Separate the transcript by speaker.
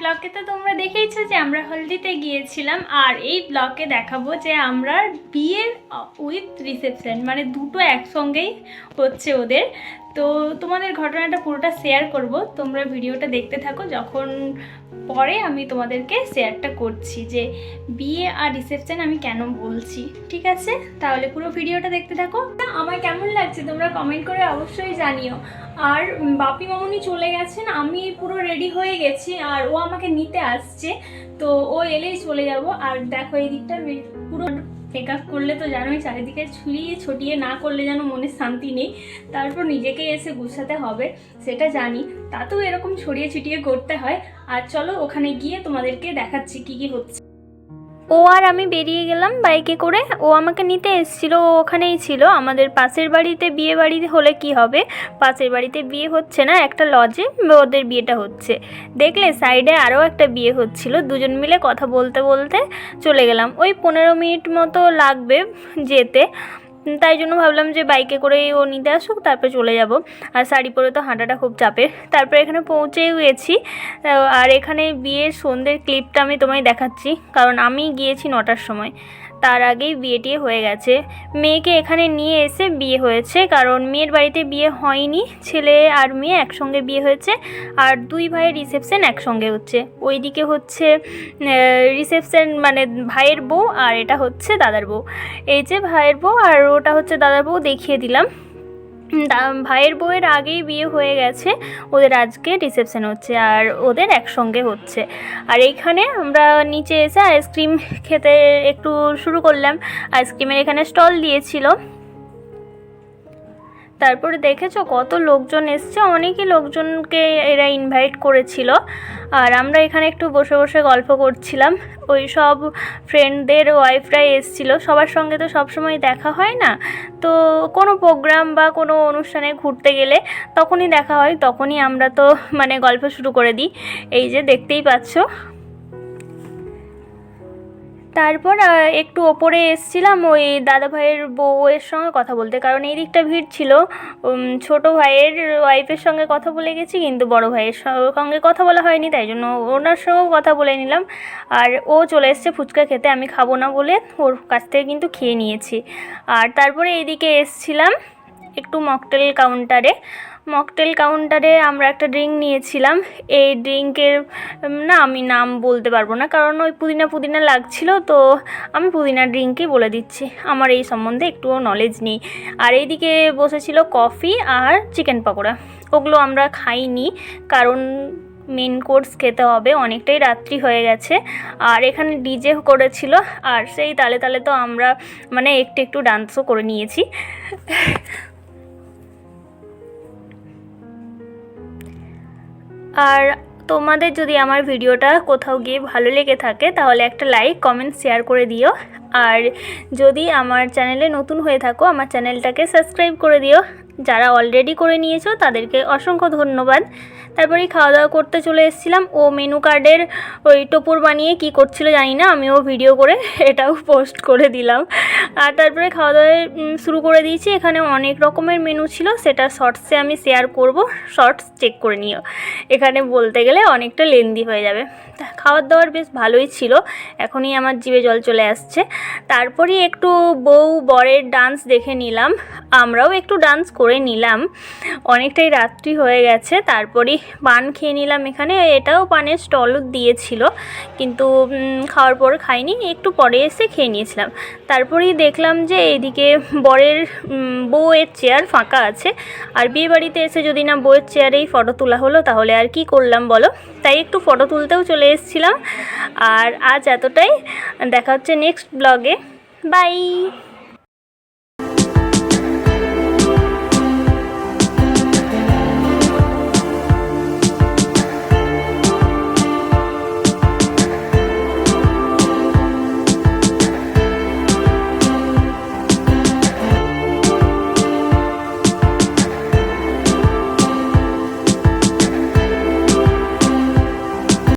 Speaker 1: ব্লকে তো তোমরা দেখেইছো যে আমরা হলদিতে গিয়েছিলাম, আর এই ব্লকে দেখাবো যে আমরা বিয়ের উইথ রিসেপশন মানে দুটো একসঙ্গেই হচ্ছে ওদের। তো তোমাদের ঘটনাটা পুরোটা শেয়ার করব। তোমরা ভিডিওটা দেখতে থাকো, যখন পরে আমি তোমাদেরকে শেয়ারটা করছি যে বিয়ে আর রিসেপশন আমি কেন বলছি, ঠিক আছে? তাহলে পুরো ভিডিওটা দেখতে থাকো। আমার কেমন লাগছে তোমরা কমেন্ট করে অবশ্যই জানিও। আর বাপি মামুনি চলে গেছেন, আমি পুরো রেডি হয়ে গেছি, আর ও আমাকে নিতে আসছে, তো ও এলেই চলে যাব। আর দেখো, এই দিকটা বে- পুরো মেকআপ করলে তো জানোই চারিদিকে ছুঁড়িয়ে ছটিয়ে না করলে যেন মনে শান্তি নেই। তারপর নিজেকে এসে গুছাতে হবে, সেটা জানি। তাতেও এরকম ছড়িয়ে ছিটিয়ে করতে হয়। আর চলো ওখানে গিয়ে তোমাদেরকে দেখাচ্ছি কি কি হচ্ছে। ও আর আমি বেরিয়ে গেলাম বাইকে করে। ও আমাকে নিতে এসেছিল, ও ওখানেই ছিল। আমাদের পাশের বাড়িতে বিয়ে বাড়ি হলে কি হবে? পাশের বাড়িতে বিয়ে হচ্ছে না, একটা লজে ওদের বিয়েটা হচ্ছে। দেখলে সাইডে আরও একটা বিয়ে হচ্ছিল, দুজন মিলে কথা বলতে বলতে চলে গেলাম। ওই পনেরো মিনিট মতো লাগবে যেতে। তাই জন্য ভাবলাম যে বাইকে করে ও নিতে আসুক, তারপরে চলে যাব। আর শাড়ি পরে তো হাঁটাটা খুব চাপের। তারপরে এখানে পৌঁছেও গেছি। আর এখানে বিয়ের সন্ধ্যের ক্লিপটা আমি তোমায় দেখাচ্ছি। কারণ আমি গিয়েছি নটার সময়। তার আগেই বিয়ে টিয়ে হয়ে গেছে। মেয়েকে এখানে নিয়ে এসে বিয়ে হয়েছে, কারণ মেয়ের বাড়িতে বিয়ে হয়নি। ছেলে আর মেয়ে একসঙ্গে বিয়ে হয়েছে, আর দুই ভাইয়ের রিসেপশন একসঙ্গে হচ্ছে। ওইদিকে হচ্ছে রিসেপশন মানে ভাইয়ের বউ, আর এটা হচ্ছে দাদার বউ। এই যে ভাইয়ের বউ, আর ওটা হচ্ছে দাদার বউ দেখিয়ে দিলাম। ভাইয়ের বউয়ের আগেই বিয়ে হয়ে গেছে। ওদের আজকে রিসেপশন হচ্ছে আর ওদের একসঙ্গে হচ্ছে। আর এইখানে আমরা নিচে এসে আইসক্রিম খেতে একটু শুরু করলাম। আইসক্রিমের এখানে স্টল দিয়েছিল। তারপরে দেখেছ কত লোকজন এসছে? অনেকই লোকজনকে এরা ইনভাইট করেছিল। আর আমরা এখানে একটু বসে বসে গল্প করছিলাম। ওই সব ফ্রেন্ডদের ওয়াইফরাই এসছিল। সবার সঙ্গে তো সবসময় দেখা হয় না। তো কোনো প্রোগ্রাম বা কোনো অনুষ্ঠানে ঘুরতে গেলে তখনই দেখা হয়, তখনই আমরা তো মানে গল্প শুরু করে দিই। এই যে দেখতেই পাচ্ছ। তারপর একটু ওপরে এসছিলাম, ওই দাদা ভাইয়ের বউয়ের সঙ্গে কথা বলতে। কারণ এই দিকটা ভিড় ছিল। ছোট ভাইয়ের ওয়াইফের সঙ্গে কথা বলে গেছি, কিন্তু বড় ভাইয়ের সঙ্গে কথা বলা হয়নি, তাই জন্য ওনার সঙ্গেও কথা বলে নিলাম। আর ও চলে এসছে ফুচকা খেতে, আমি খাব না বলে ওর কাছ থেকে কিন্তু খেয়ে নিয়েছি। আর তারপরে এইদিকে এসছিলাম একটু মকটেল কাউন্টারে মকটেল কাউন্টারে আমরা একটা ড্রিঙ্ক নিয়েছিলাম। এই ড্রিঙ্কের না আমি নাম বলতে পারব না, কারণ ওই পুদিনা পুদিনা লাগছিল, তো আমি পুদিনা ড্রিঙ্কই বলে দিচ্ছি। আমার এই সম্বন্ধে একটুও নলেজ নেই। আর এইদিকে বসেছিল কফি আর চিকেন পকোড়া। ওগুলো আমরা খাইনি, কারণ মেন কোর্স খেতে হবে, অনেকটাই রাত্রি হয়ে গেছে। আর এখানে ডিজে করেছিল, আর সেই তালে তালে তো আমরা মানে একটু একটু ডান্সও করে নিয়েছি। আর তোমাদের যদি আমার ভিডিওটা কোথাও গিয়ে ভালো লেগে থাকে, তাহলে একটা লাইক কমেন্ট শেয়ার করে দিও। আর যদি আমার চ্যানেলে নতুন হয়ে থাকো, আমার চ্যানেলটাকে সাবস্ক্রাইব করে দিও। যারা অলরেডি করে নিয়েছো, তাদেরকে অসংখ্য ধন্যবাদ। তারপরে খাওয়া দাওয়া করতে চলে এসেছিলাম। ও মেনু কার্ডের ওই টোপর বানিয়ে কি করছিল জানি না, আমিও ভিডিও করে এটাও পোস্ট করে দিলাম। আর তারপরে খাওয়া দাওয়া শুরু করে দিয়েছি। এখানে অনেক রকমের মেনু ছিল, সেটা শর্টসে আমি শেয়ার করব। শর্টস চেক করে নিও। এখানে বলতে গেলে অনেকটা লেন্দি হয়ে যাবে। খাবার দাবার বেশ ভালোই ছিল। এখনই আমার জিভে জল চলে আসছে। তারপরে একটু বউ বরের ডান্স দেখে নিলাম। আমরাও একটু ডান্স করে নিলাম। অনেকটাই রাত্রি হয়ে গেছে তারপরে পান খেয়ে নিলাম এখানে। এটাও পানের স্টলও দিয়েছিল, কিন্তু খাওয়ার পর খাইনি, একটু পরে এসে খেয়ে নিয়েছিলাম। তারপরেই দেখলাম যে এদিকে বরের বউয়ের চেয়ার ফাঁকা আছে, আর বিয়ে বাড়িতে এসে যদি না বউয়ের চেয়ারেই ফটো তোলা হলো, তাহলে আর কি করলাম বলো? তাই একটু ফটো তুলতেও চলে এসেছিলাম। আর আজ এতটাই, দেখা হচ্ছে নেক্সট ব্লগে। বাই!